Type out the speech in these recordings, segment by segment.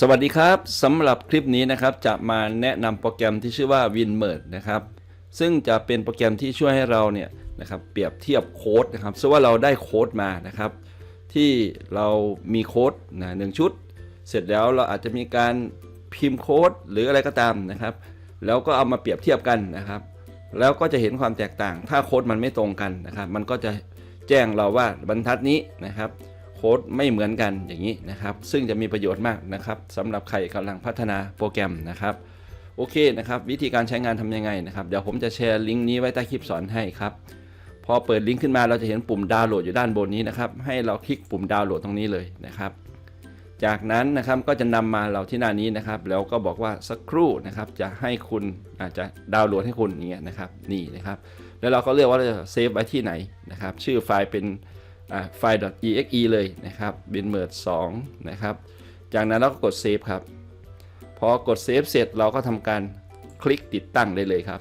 สวัสดีครับสำหรับคลิปนี้นะครับจะมาแนะนำโปรแกรมที่ชื่อว่า WinMerge นะครับซึ่งจะเป็นโปรแกรมที่ช่วยให้เราเนี่ยนะครับเปรียบเทียบโค้ดนะครับซึ่งว่าเราได้โค้ดมานะครับ ที่เรามีโค้ดนะหนึ่งชุด เสร็จแล้วเราอาจจะมีการพิมพ์โค้ดหรืออะไรก็ตามนะครับ แล้วก็เอามาเปรียบเทียบกันนะครับ แล้วก็จะเห็นความแตกต่าง ถ้าโค้ดมันไม่ตรงกันนะครับ มันก็จะแจ้งเราว่าบรรทัดนี้นะครับ ค้ดไม่เหมือนกันอย่างนี้นะครับ ซึ่งจะมีประโยชน์มากนะครับสำหรับใครกำลังพัฒนาโปรแกรมนะครับโอเคนะครับ วิธีการใช้งานทำยังไงนะครับเดี๋ยวผมจะแชร์ลิงก์นี้ไว้ใต้คลิปสอนให้ครับพอเปิดลิงก์ขึ้นมาเราจะเห็นปุ่มดาวน์โหลดอยู่ด้านบนนี้นะครับ ให้เราคลิกปุ่มดาวน์โหลดตรงนี้เลยนะครับ จากนั้นนะครับก็จะนำมาเราที่หน้านี้นะครับ แล้วก็บอกว่าสักครู่นะครับจะให้คุณอาจจะดาวน์โหลดให้คุณอย่างเงี้ยนะครับนี่นะครับ แล้วเราก็เลือกว่าเราจะเซฟไว้ที่ไหนนะครับ ชื่อไฟล์เป็น ไฟล์ .exe เลยนะครับ b i n m e r g e 2นะครับ จากนั้นเราก็กดเซฟครับ พอกดเซฟเสร็จเราก็ทำการคลิกติดตั้งได้เลยครับ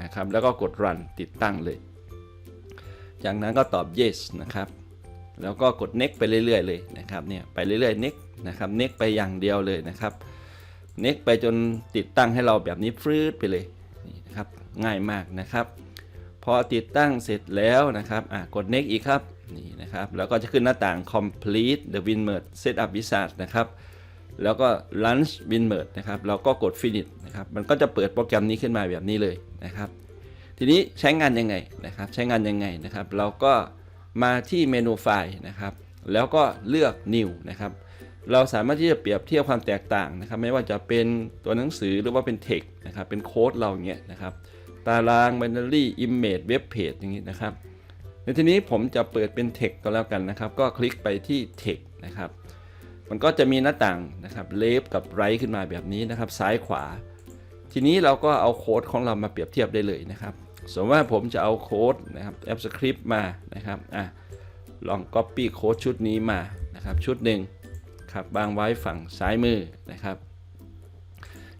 นะครับ แล้วก็กด run ติดตั้งเลย จากนั้นก็ตอบ yes นะครับ แล้วก็กด next ไปเรื่อยๆเลยนะครับเนี่ยไปเรื่อยๆ next นะครับ next ไปอย่างเดียวเลยนะครับ next ไปจนติดตั้งให้เราแบบนี้ฟรืดไปเลยนี่นะครับง่ายมากนะครับ พอติดตั้งเสร็จแล้วนะครับอะกด next อีกครับ นี่นะครับ แล้วก็จะขึ้นหน้าต่าง complete the WinMerge setup wizard นะครับ แล้วก็ launch WinMerge นะครับเราก็กด finish นะครับ มันก็จะเปิดโปรแกรมนี้ขึ้นมาแบบนี้เลยนะครับ ทีนี้ใช้งานยังไงนะครับ ใช้งานยังไงนะครับ เราก็มาที่เมนูไฟล์นะครับ แล้วก็เลือก new นะครับเราสามารถที่จะเปรียบเทียบความแตกต่างนะครับ ไม่ว่าจะเป็นตัวหนังสือหรือว่าเป็น text นะครับเป็นโค้ดเราเงี้ยนะครับ ตาราง binary image web page อย่างนี้นะครับ ในทีนี้ผมจะเปิดเป็น text ก็แล้วกันนะครับ ก็คลิกไปที่ text นะครับ มันก็จะมีหน้าต่างนะครับ left กับ right ขึ้นมาแบบนี้นะครับ ซ้ายขวา ทีนี้เราก็เอาโค้ดของเรามาเปรียบเทียบได้เลยนะครับ สมมติว่าผมจะเอาโค้ดนะครับแอปสคริปต์มานะครับ อะ ลอง Copy โค้ดชุดนี้มานะครับ ชุดหนึ่งครับวางไว้ฝั่งซ้ายมือนะครับ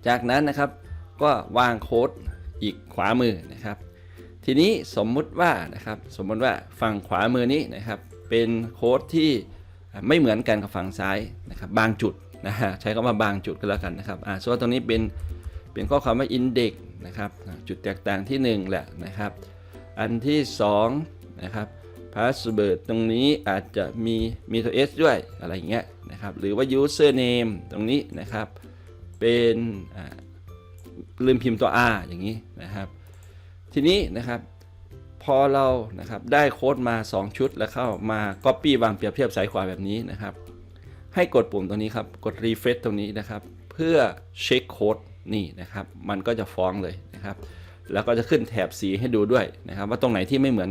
จากนั้นนะครับก็วางโค้ดอีกขวามือนะครับ ทีนี้สมมุติว่านะครับสมมติว่าฝั่งขวามือนี้นะครับเป็นโค้ดที่ไม่เหมือนกันกับฝั่งซ้ายนะครับบางจุดนะฮะใช้คำว่าบางจุดก็แล้วกันนะครับอ่าส่วนตรงนี้เป็นเป็นข้อความว่า index นะครับจุดแตกต่างที่ 1 แหละนะครับ อันที่2นะครับ password ตรงนี้อาจจะมีมีตัว s ด้วยอะไรอย่างเงี้ยนะครับหรือว่า username ตรงนี้นะครับเป็นลืมพิมพ์ตัว r อย่างนี้นะครับ ทีนี้นะครับพอเรานะครับได้โค้ดมา 2 ชุดแล้วเข้ามา Copy วางเปรียบเทียบสายขวาแบบนี้นะครับ ให้กดปุ่มตรงนี้ครับ กด refresh ตรงนี้นะครับ เพื่อเช็คโค้ดนี่นะครับ มันก็จะฟ้องเลยนะครับ แล้วก็จะขึ้นแถบสีให้ดูด้วยนะครับ ว่าตรงไหนที่ไม่เหมือน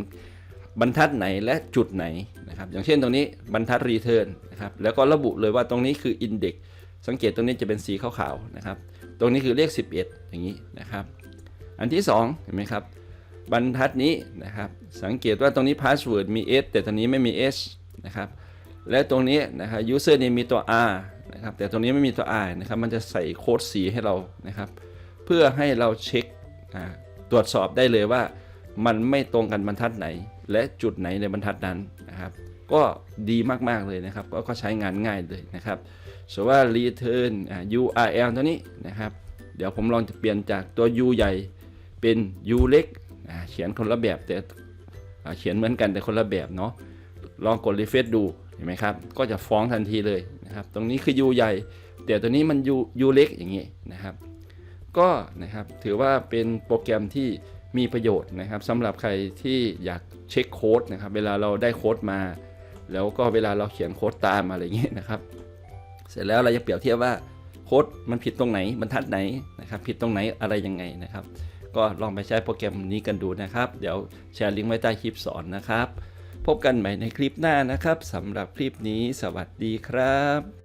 บรรทัดไหนและจุดไหนนะครับ อย่างเช่นตรงนี้บรรทัด return นะครับ แล้วก็ระบุเลยว่าตรงนี้คือ index สังเกตตรงนี้จะเป็นสีขาวๆนะครับ ตรงนี้คือเลข 11 อย่างนี้นะครับ อันที่ 2 เห็นไหมครับ บรรทัดนี้นะครับ สังเกตว่าตรงนี้ password มี s แต่ตรงนี้ไม่มี s นะครับ และตรงนี้นะครับ user เนี่ยมีตัว r นะครับ แต่ตรงนี้ไม่มีตัว r นะครับ มันจะใส่โค้ดสีให้เรานะครับ เพื่อให้เราเช็คตรวจสอบได้เลยว่า มันไม่ตรงกันบรรทัดไหน และจุดไหนในบรรทัดนั้นนะครับ ก็ดีมากๆเลยนะครับ ก็ใช้งานง่ายเลยนะครับสมมติว่า return URL ตัวนี้นะครับ เดี๋ยวผมลองจะเปลี่ยนจากตัว U ใหญ่ เป็น U เล็กเขียนคนละแบบแต่เขียนเหมือนกันแต่คนละแบบเนาะลองกดรีเฟซดูเห็นไหมครับ ก็จะฟ้องทันทีเลยนะครับ ตรงนี้คือ U ใหญ่ แต่ตัวนี้มัน U U เล็กอย่างนี้นะครับ ก็นะครับถือว่าเป็นโปรแกรมที่มีประโยชน์นะครับสำหรับใครที่อยากเช็คโค้ดนะครับ เวลาเราได้โค้ดมา แล้วก็เวลาเราเขียนโค้ดตามอะไรอย่างเงี้ยนะครับ เสร็จแล้วเราจะเปรียบเทียบว่าโค้ดมันผิดตรงไหนบรรทัดไหนนะครับ ผิดตรงไหนอะไรยังไงนะครับ ก็ลองไปใช้โปรแกรมนี้กันดูนะครับ เดี๋ยวแชร์ลิงก์ไว้ใต้คลิปสอนนะครับ พบกันใหม่ในคลิปหน้านะครับสำหรับคลิปนี้ สวัสดีครับ